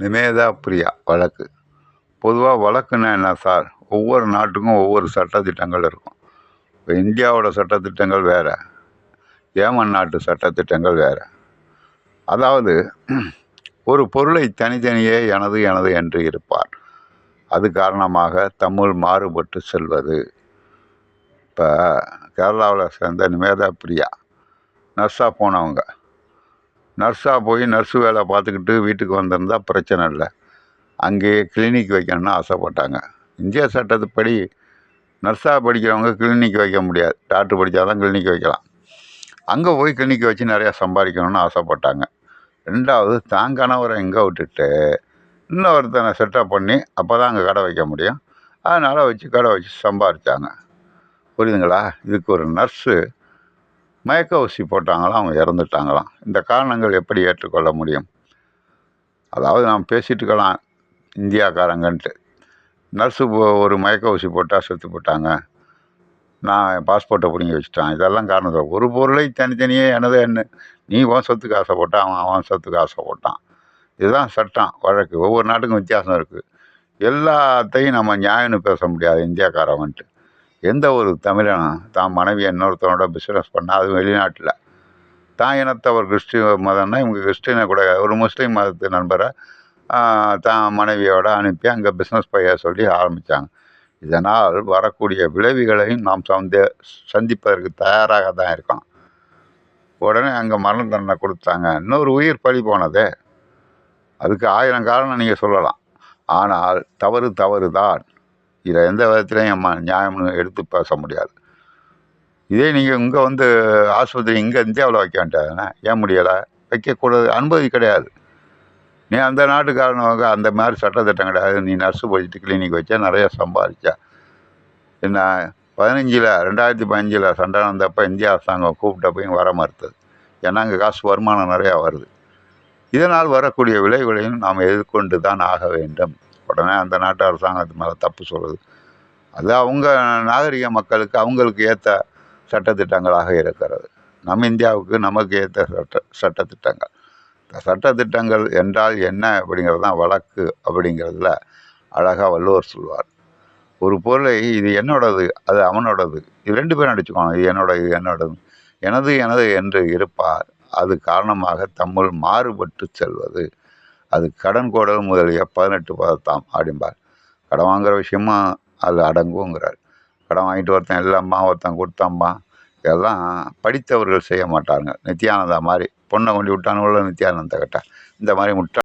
நிமேதா பிரியா வழக்கு. பொதுவாக வழக்குன்னா என்ன சார்? ஒவ்வொரு நாட்டுக்கும் ஒவ்வொரு சட்டத்திட்டங்கள் இருக்கும். இப்போ இந்தியாவோட சட்டத்திட்டங்கள் வேறு. ஏமன் நாட்டு சட்டத்திட்டங்கள் வேறு. அதாவது ஒரு பொருளை தனித்தனியே எனது எனது என்று இருப்பார். அது காரணமாக தமிழ் மாறுபட்டு செல்வது. இப்போ கேரளாவில் சேர்ந்த நிமேதா பிரியா நர்ஸாக போனவங்க. நர்ஸாக போய் நர்ஸு வேலை பார்த்துக்கிட்டு வீட்டுக்கு வந்திருந்தா பிரச்சனை இல்லை. அங்கேயே கிளினிக் வைக்கணும்னு ஆசைப்பட்டாங்க. இந்திய சட்டத்துப்படி நர்ஸாக படிக்கிறவங்க கிளினிக் வைக்க முடியாது. டாக்டர் படித்தா தான் கிளினிக் வைக்கலாம். அங்கே போய் கிளினிக் வச்சு நிறையா சம்பாதிக்கணும்னு ஆசைப்பட்டாங்க. ரெண்டாவது தான் கணவரை எங்கே விட்டுட்டு இன்னொருத்தனை செட்டப் பண்ணி அப்போ தான் அங்கே கடை வைக்க முடியும். அதனால் வச்சு கடை வச்சு சம்பாதிச்சாங்க. புரியுதுங்களா? இதுக்கு ஒரு நர்ஸு மயக்க ஊசி போட்டாங்களாம் அவங்க இறந்துட்டாங்களாம். இந்த காரணங்கள் எப்படி ஏற்றுக்கொள்ள முடியும்? அதாவது நாம் பேசிட்டு இருக்கலாம் இந்தியாக்காரங்கன்ட்டு. நர்ஸு ஒரு மயக்க ஊசி போட்டால் செத்து போட்டாங்க. நான் பாஸ்போர்ட்டை பிடுங்கி வச்சுட்டான். இதெல்லாம் காரணம் ஒரு பொருளை தனித்தனியே எனது என்ன நீ உன் சொத்துக்கு ஆசைப்பட்டான் அவன் அவன் சொத்துக்கு ஆசைப்பட்டான் இதுதான் சட்டம் வழக்கு. ஒவ்வொரு நாட்டுக்கும் வித்தியாசம் இருக்குது எல்லாத்தையும் நம்ம நியாயம்னு பேச முடியாது இந்தியாக்காரவன்ட்டு. எந்த ஒரு தமிழனும் தான் மனைவி இன்னொருத்தனோட பிஸ்னஸ் பண்ணால் அதுவும் வெளிநாட்டில். தான் இனத்தவர் கிறிஸ்டின் மதம்னா இவங்க கிறிஸ்டினை கூட ஒரு முஸ்லீம் மதத்து நண்பரை தான் மனைவியோட அனுப்பி அங்கே பிஸ்னஸ் பைய சொல்லி ஆரம்பித்தாங்க இதனால் வரக்கூடிய விளைவுகளையும் நாம் சந்தே சந்திப்பதற்கு தயாராக தான் இருக்கோம். உடனே அங்கே மரண தண்டனை கொடுத்தாங்க. இன்னொரு உயிர் பழி போனதே. அதுக்கு ஆயிரம் காரணம் நீங்கள் சொல்லலாம். ஆனால் தவறு தவறு தான் இதை எந்த விதத்துலையும் நம்ம நியாயம்னு எடுத்து பேச முடியாது. இதே நீங்கள் இங்கே வந்து ஆஸ்பத்திரி இங்கே இந்தியாவில் வைக்க வேண்டியதுதானே ஏன் முடியலை? வைக்கக்கூடாது அனுமதி கிடையாது. நீ அந்த நாட்டுக்காரனுக்கு அந்த மாதிரி சட்டத்திட்டம் கிடையாது. நீ நர்ஸு போயிட்டு கிளினிக் வச்சா நிறையா சம்பாதிச்ச. என்ன பதினஞ்சில் ரெண்டாயிரத்தி பதினஞ்சில் சண்டை வந்தப்போ இந்திய அரசாங்கம் கூப்பிட்டப்பையும் வர மறுத்தது. ஏன்னா அங்கே காசு வருமானம் நிறையா வருது. இதனால் வரக்கூடிய விளைவுகளையும் நாம் எதிர்கொண்டு தான் ஆக வேண்டும். உடனே அந்த நாட்டு அரசாங்கத்து மேலே தப்பு சொல்லுது அது அவங்க நாகரிக மக்களுக்கு அவங்களுக்கு ஏற்ற சட்டத்திட்டங்களாக இருக்கிறது. நம்ம இந்தியாவுக்கு நமக்கு ஏற்ற சட்ட சட்டத்திட்டங்கள். இந்த சட்டத்திட்டங்கள் என்றால் என்ன அப்படிங்கிறது தான் வழக்கு அப்படிங்கிறதுல அழகாக வள்ளுவர் சொல்வார். ஒரு பொருளை இது என்னோடது அது அவனோடது. இது ரெண்டு பேரும் அடிச்சுக்கணும் இது என்னோட இது என்னோடது. எனது எனது என்று இருப்பார். அது காரணமாக தம்முள் மாறுபட்டு செல்வது அது கடன் கோடல் முதலிய பதினெட்டு பதத்தாம் அப்படிம்பார் கடன் வாங்குகிற விஷயமா அது அடங்குங்கிறார். கடன் வாங்கிட்டு ஒருத்தன் இல்லைம்மா ஒருத்தன் கொடுத்தாம்மா இதெல்லாம் படித்தவர்கள் செய்ய மாட்டாங்க நித்யானந்தா மாதிரி பொண்ணை கொண்டு விட்டானுள்ள நித்யானந்தா கிட்ட இந்த மாதிரி முட்டா